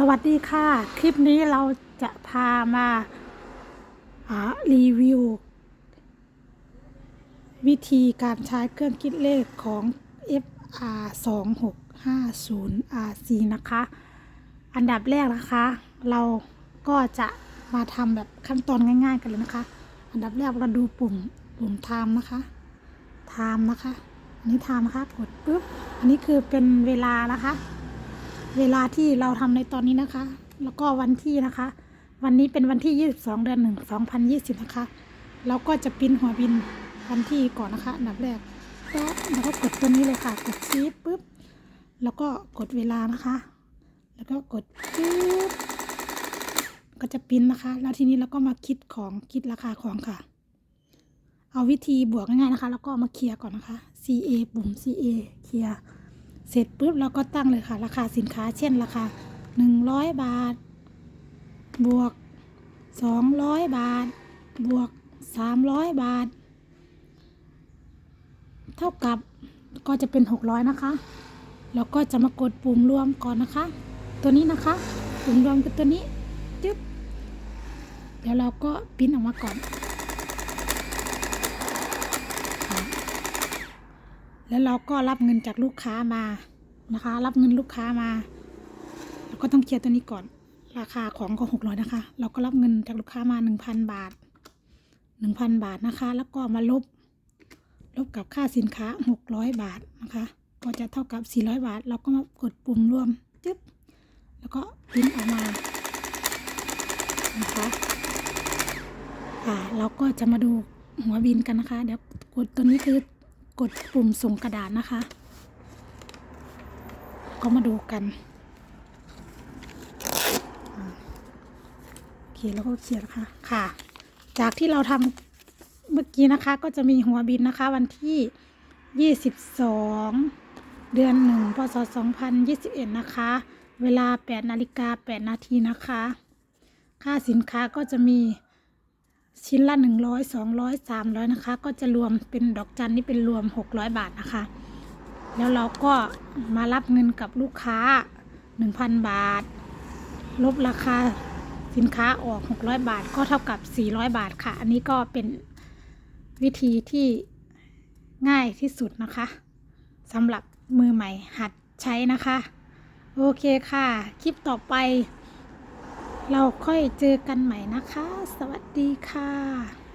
สวัสดีค่ะ คลิปนี้เราจะพามาารีวิว วิธีการใช้เครื่องคิดเลขของ FR 2 6 5 0 RC นะคะ อันดับแรกนะคะ เราก็จะมาทำแบบขั้นตอนง่ายๆกันเลยนะคะ อันดับแรกเราดูปุ่มปุ่ม time นะคะ time นะคะ อันนี้ time นะคะ กดปุ๊บ อันนี้คือเป็นเวลานะคะ เวลาที่เราทำในตอนนี้นะคะ แล้วก็วันที่นะคะ วันนี้เป็นวันที่ 22 เดือน1 2020 นะคะ เราก็จะปิ้นหัวบินวันที่ก่อนนะคะอันดับแรกแล้วก็กดตัวนี้เลยค่ะ กดชีฟปุ๊บ แล้วก็กดเวลานะคะ แล้วก็กดปุ๊บ ก็จะปิ้นนะคะ แล้วทีนี้เราก็มาคิดของคิดราคาของค่ะ เอาวิธีบวกง่ายๆนะคะ แล้วก็มาเคลียร์ก่อนนะคะ CA ปุ่ม CA เคลียร์ เสร็จปุ๊บเราก็ตั้งเลยค่ะ ราคาสินค้าเช่นราคา 100 บาท บวก 200 บาท บวก 300 บาท เท่ากับก็จะเป็น 600 นะคะ แล้วก็จะมากดปุ่มรวมก่อนนะคะ ตัวนี้นะคะ ปุ่มรวมคือตัวนี้จึ๊บเดี๋ยวเราก็ปริ้นออกมาก่อน แล้วเราก็รับเงินจากลูกค้ามานะคะ รับเงินลูกค้ามาเราก็ต้องเคลียร์ตัวนี้ก่อน ราคาของก็หกร้อยนะคะ เราก็รับเงินจากลูกค้ามาหนึ่งพันบาทหนึ่งพันบาทนะคะ แล้วก็มาลบ ลบกับค่าสินค้าหกร้อยบาทนะคะ ก็จะเท่ากับสี่ร้อยบาท เราก็มากดปุ่มรวมจึ๊บแล้วก็ปริ้นออกมานะคะอ่าเราก็จะมาดูหัวบินกันนะคะ เดี๋ยวกดตัวนี้คือ กดปุ่มส่งกระดาษนะคะ ก็มาดูกันโอเคแล้วก็เขียนค่ะค่ะ จากที่เราทำเมื่อกี้นะคะ ก็จะมีหัวบินนะคะ วันที่ 22 เดือน1พศ 2021 นะคะ เวลา 8 นาฬิกา 8 นาทีนะคะ ค่าสินค้าก็จะมี ชิ้นละ 100 200 300 นะคะ ก็จะรวมเป็นดอกจันนี่เป็นรวม 600 บาทนะคะ แล้วเราก็มารับเงินกับลูกค้า 1,000 บาท ลบราคาสินค้าออก 600 บาทก็เท่ากับ 400 บาทค่ะ อันนี้ก็เป็นวิธีที่ง่ายที่สุดนะคะสำหรับมือใหม่หัดใช้นะคะ โอเคค่ะ คลิปต่อไป เราค่อยเจอกันใหม่นะคะ สวัสดีค่ะ